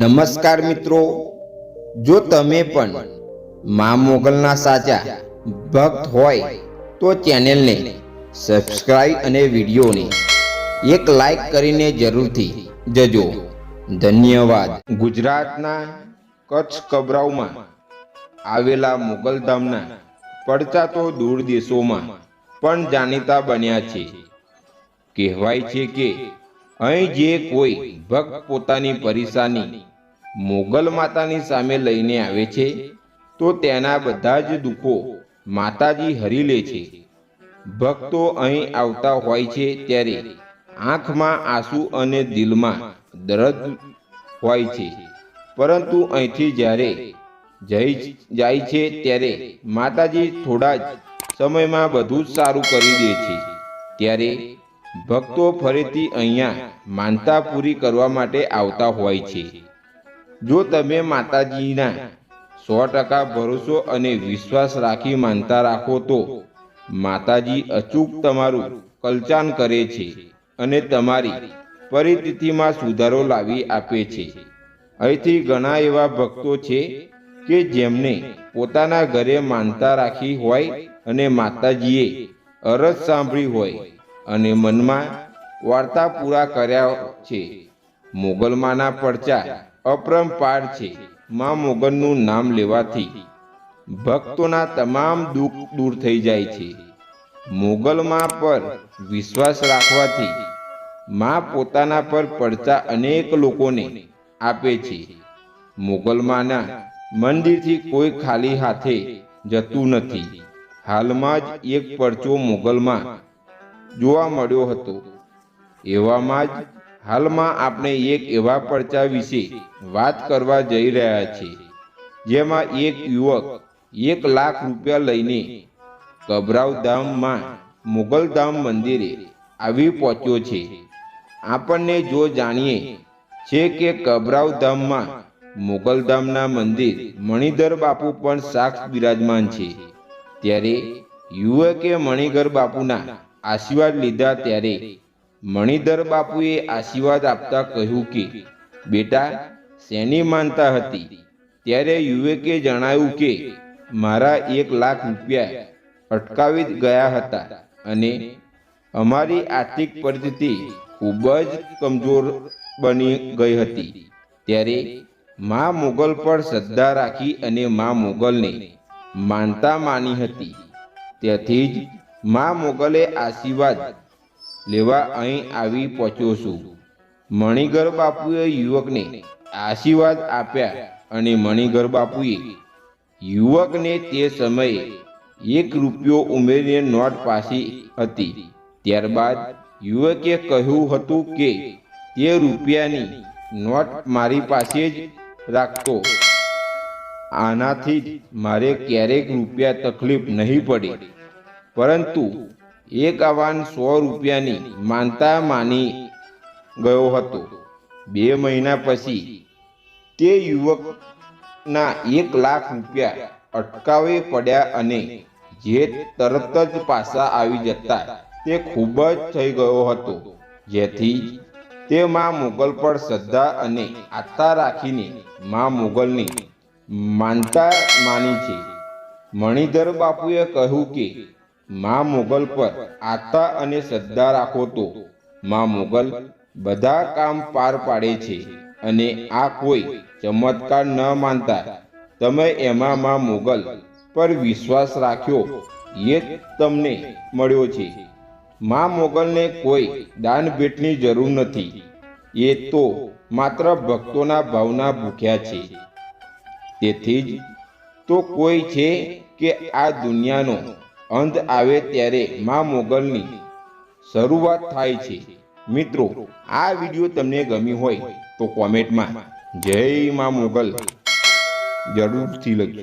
નમસ્કાર મિત્રો. જો તમે પણ મા મોગલના સાચા ભક્ત હોય, તો ચેનલને સબસ્ક્રાઇબ અને વિડીયોને એક લાઈક કરીને જરૂરથી જજો. ધન્યવાદ. ગુજરાતના કચ્છ કબરાઉમાં આવેલા મોગલધામના પડતા તો દૂર દેશોમાં પણ જાણીતા બન્યા છે. કહેવાય છે કે અહીં જે કોઈ ભક્ત પોતાની પરેશાની મોગલ માતાની સામે લઈને આવે છે, તો તેના બધા જ દુઃખો માતાજી હરી લે છે. ભક્તો અહીં આવતા હોય છે ત્યારે આંખમાં આંસુ અને દિલમાં દર્દ હોય છે. પરંતુ અહીંથી જ્યારે જઈ જાય છે ત્યારે માતાજી થોડા જ સમયમાં બધું જ સારું કરી દે છે. ત્યારે ભક્તો ફરીથી અહીંયા માનતા પૂરી કરવા માટે આવતા હોય છે. જો તમે માતાજીના સો ટકા ભરોસો અને વિશ્વાસ રાખી માનતા રાખો તો માતાજી અચૂક તમારું કલ્ચાન કરે છે અને તમારી પરિસ્થિતિમાં સુધારો લાવી આપે છે. અહીંથી ઘણા એવા ભક્તો છે કે જેમને પોતાના ઘરે માનતા રાખી હોય અને માતાજીએ અરજ સાંભળી હોય અને મનમાં વાર્તા પૂરા કર્યા છે. મોગલમાના પડચા અપરંપાર છે. મા મોગનનું નામ લેવાથી ભક્તોના તમામ દુઃખ દૂર થઈ જાય છે. મોગલમાં પર વિશ્વાસ રાખવાથી મા પોતાના પર પડતા અનેક લોકોને આપે છે. મોગલમાના મંદિરથી કોઈ ખાલી હાથે જતું નથી. હાલમાં જ એક પરચો મોગલમાં જોવા મળ્યો હતો. એવામાં જ હાલમાં આપણે એક એવા પડચા વિશે વાત કરવા જઈ રહ્યા છીએ, જેમાં એક યુવક એક લાખ રૂપિયા લઈને કબરાવ ધામમાં મુગલધામ મંદિરે આવી પહોંચ્યો છે. આપણને જો જાણીએ છે કે કબરાવ ધામમાં મુગલધામના મંદિર મણિધર બાપુ પણ સાક્ષ બિરાજમાન છે. ત્યારે યુવકે મણિધર બાપુના આશીર્વાદ લીધા ત્યારે મણિધર બાપુએ આશીર્વાદ આપતા કહ્યું કે, બેટા, શેની માનતા હતી? ત્યારે યુવકે જણાવ્યું કે, મારા એક લાખ રૂપિયા અટકાવી ગયા હતા અને અમારી આર્થિક પરિસ્થિતિ ખૂબ જ કમજોર બની ગઈ હતી. ત્યારે મા મોગલ પર શ્રદ્ધા રાખી અને મા મોગલને માનતા માની હતી. તેથી જ મા મોગલે આશીર્વાદ લેવા અહીં આવી પહોંચ્યો છું. મણિગર બાપુએ યુવકને આશીર્વાદ આપ્યા અને મણિગર બાપુએ યુવકને તે સમયે એક રૂપિયો ઉમેરીને નોટ પાસી હતી. ત્યારબાદ યુવકે કહ્યું હતું કે તે રૂપિયાની નોટ મારી પાસે જ રાખતો. આનાથી મારે ક્યારેક રૂપિયા તકલીફ નહીં પડે. પરંતુ એક આવાન સો રૂપિયાની માનતા માની ગયો હતો. બે મહિના પછી તે યુવકના એક લાખ રૂપિયા અટકાવે પડ્યા અને જે તરત જ પાછા આવી જતા તે ખૂબ જ થઈ ગયો હતો. જેથી તે મા મુગલ પર શ્રદ્ધા અને આસ્થા રાખીને મા મુગલની માનતા માની છે. મણિધર બાપુએ કહ્યું કે મા મોગલ પર આતા અને શ્રદ્ધા રાખો તો. મા મોગલ બધા કામ પાર પાડે છે અને આ કોઈ ચમત્કાર ન માનતા. તમે એમાં મા મોગલ પર વિશ્વાસ રાખ્યો એ તમને મળ્યો છે. મા મોગલને કોઈ દાન ભેટની જરૂર નથી. એ તો માત્ર ભક્તોના ભાવના ભૂખ્યા છે. તેથી જ તો કોઈ છે કે આ દુનિયાનો અંત આવે ત્યારે મા મોગલની શરૂઆત થાય છે. મિત્રો, આ વીડિયો તમને ગમી હોય તો કોમેન્ટમાં જય મા મોગલ જરૂરથી લખજો.